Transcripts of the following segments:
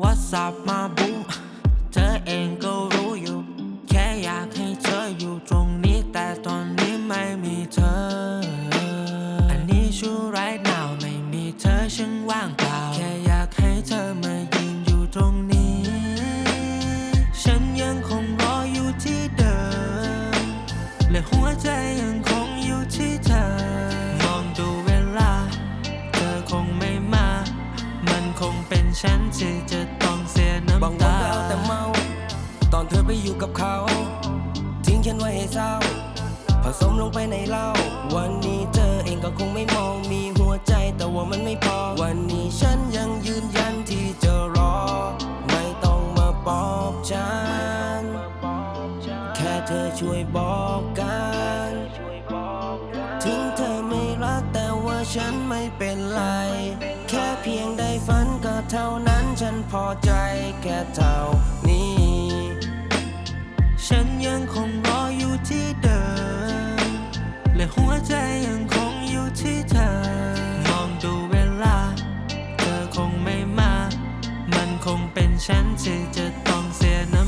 ว่าสับมาบูเธอเองก็รู้อยู่ แค่อยากให้เธออยู่ตรงนี้แต่ตอนนี้ไม่มีเธอ อันนี้ชู right now ไม่มีเธอฉันว่างเป ฉันที่จะต้องเสียน้ำวันตาก็เอาแต่เมา ตอนเธอไปอยู่กับเขา ทิ้งฉันไว้ให้เศร้า ผสมลงไปในเหล้าวันนี้เธอเองก็คงไม่มองมีหัวใจแต่ว่ามันไม่พอ วันนี้ฉันยังยืนยันที่จะรอ ไม่ต้องมาปอบฉัน แค่เธอช่วยบอกกัน ถึงเธอไม่รักแต่ว่าฉันไม่เป็นไร เท่านั้นฉันพอใจแค่เท่านี้ ฉันยังคงรออยู่ที่เดิม และหัวใจยังคงอยู่ที่เธอ มองดูเวลา เธอคงไม่มา มันคงเป็นฉันที่จะต้องเสียน้ำ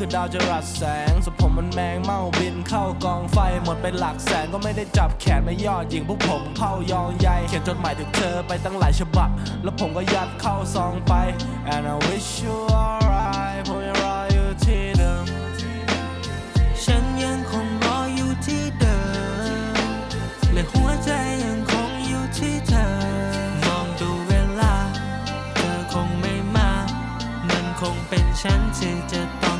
คือดาวจะรัสแสงส่วนผมมันแมงเมาบินเข้ากองไฟหมดเป็นหลักแสนก็ไม่ได้จับแขนไม่ยอดยิงพวกผมเข้ายองใยเขียนจดหมายถึงเธอไปตั้งหลายฉบับ แล้วผมก็ยัดเข้าซองไป and I wish you alright ผมยังรออยู่ที่เดิมฉันยังคงรออยู่ที่เดิมและหัวใจยังคงอยู่ที่เธอมองดูเวลา เธอคงไม่มา มันคงเป็นฉันที่จะต้อง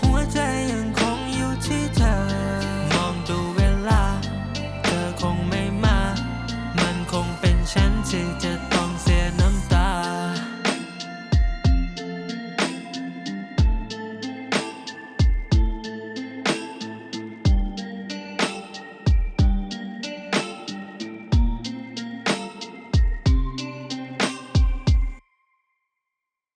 หัวใจยังคงอยู่ที่เธอ มองดูเวลา เธอคงไม่มา มันคงเป็นฉันที่จะ